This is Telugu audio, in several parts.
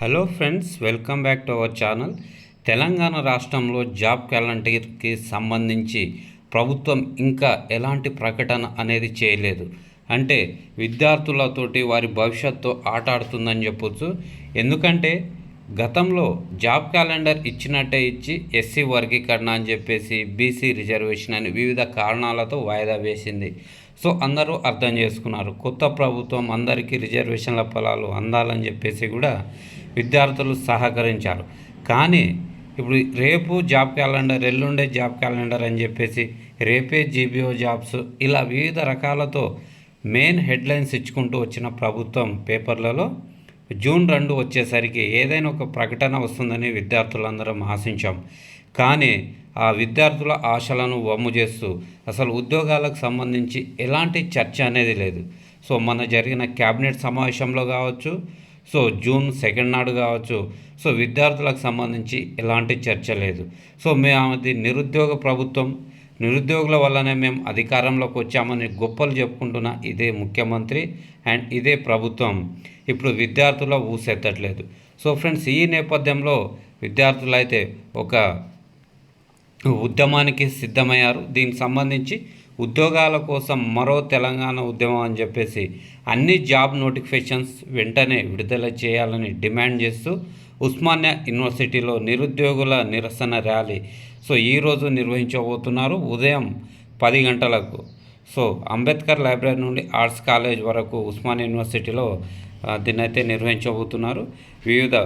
Hello friends welcome back to our channel Telangana రాష్ట్రంలో జాబ్ క్యాలెండర్కి సంబంధించి ప్రభుత్వం ఇంకా ఎలాంటి ప్రకటన అనేది చేయలేదు. అంటే విద్యార్థులతోటి వారి భవిష్యత్తు ఆటాడుతుందని చెప్పొచ్చు. ఎందుకంటే గతంలో జాబ్ క్యాలెండర్ ఇచ్చినట్టే ఇచ్చి ఎస్సీ వర్గీకరణ అని చెప్పేసి బీసీ రిజర్వేషన్ అని వివిధ కారణాలతో వాయిదా వేసింది. సో అందరూ అర్థం చేసుకున్నారు. కొత్త ప్రభుత్వం అందరికీ రిజర్వేషన్ల ఫలాలు అందాలని చెప్పేసి కూడా విద్యార్థులు సహకరించారు. కానీ ఇప్పుడు రేపు జాబ్ క్యాలెండర్ ఎల్లుండే జాబ్ క్యాలెండర్ అని చెప్పేసి రేపే జీబీఓ జాబ్స్ ఇలా వివిధ రకాలతో మెయిన్ హెడ్లైన్స్ ఇచ్చుకుంటూ వచ్చిన ప్రభుత్వం పేపర్లలో జూన్ రెండు వచ్చేసరికి ఏదైనా ఒక ప్రకటన వస్తుందని విద్యార్థులందరం ఆశించాం. కానీ ఆ విద్యార్థుల ఆశలను వమ్ము చేస్తూ అసలు ఉద్యోగాలకు సంబంధించి ఎలాంటి చర్చ అనేది లేదు. సో మన జరిగిన క్యాబినెట్ సమావేశంలో కావచ్చు సో జూన్ సెకండ్ నాడు కావచ్చు. సో విద్యార్థులకు సంబంధించి ఎలాంటి చర్చ లేదు. సో మేము అది నిరుద్యోగ ప్రభుత్వం. నిరుద్యోగుల వల్లనే మేము అధికారంలోకి వచ్చామని గొప్పలు చెప్పుకుంటున్న ఇదే ముఖ్యమంత్రి అండ్ ఇదే ప్రభుత్వం ఇప్పుడు విద్యార్థుల ఊసెత్తట్లేదు. సో ఫ్రెండ్స్ ఈ నేపథ్యంలో విద్యార్థులు అయితే ఒక ఉద్యమానికి సిద్ధమయ్యారు. దీనికి సంబంధించి ఉద్యోగాల కోసం మరో తెలంగాణ ఉద్యమం అని చెప్పేసి అన్ని జాబ్ నోటిఫికేషన్స్ వెంటనే విడుదల చేయాలని డిమాండ్ చేస్తూ ఉస్మానియా యూనివర్సిటీలో నిరుద్యోగుల నిరసన ర్యాలీ. సో ఈరోజు నిర్వహించబోతున్నారు ఉదయం పది గంటలకు. సో అంబేద్కర్ లైబ్రరీ నుండి ఆర్ట్స్ కాలేజ్ వరకు ఉస్మానియా యూనివర్సిటీలో దీన్నైతే నిర్వహించబోతున్నారు. వివిధ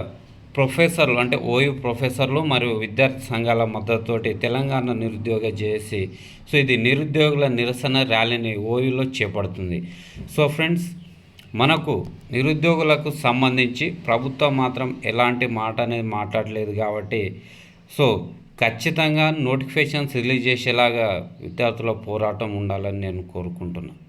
ప్రొఫెసర్లు అంటే ఓయూ ప్రొఫెసర్లు మరియు విద్యార్థి సంఘాల మద్దతుతోటి తెలంగాణ నిరుద్యోగ జేఏసీ. సో ఇది నిరుద్యోగుల నిరసన ర్యాలీని ఓయూలో చేపడుతుంది. సో ఫ్రెండ్స్ మనకు నిరుద్యోగులకు సంబంధించి ప్రభుత్వం మాత్రం ఎలాంటి మాట అనేది మాట్లాడలేదు కాబట్టి సో ఖచ్చితంగా నోటిఫికేషన్స్ రిలీజ్ చేసేలాగా విద్యార్థుల పోరాటం ఉండాలని నేను కోరుకుంటున్నాను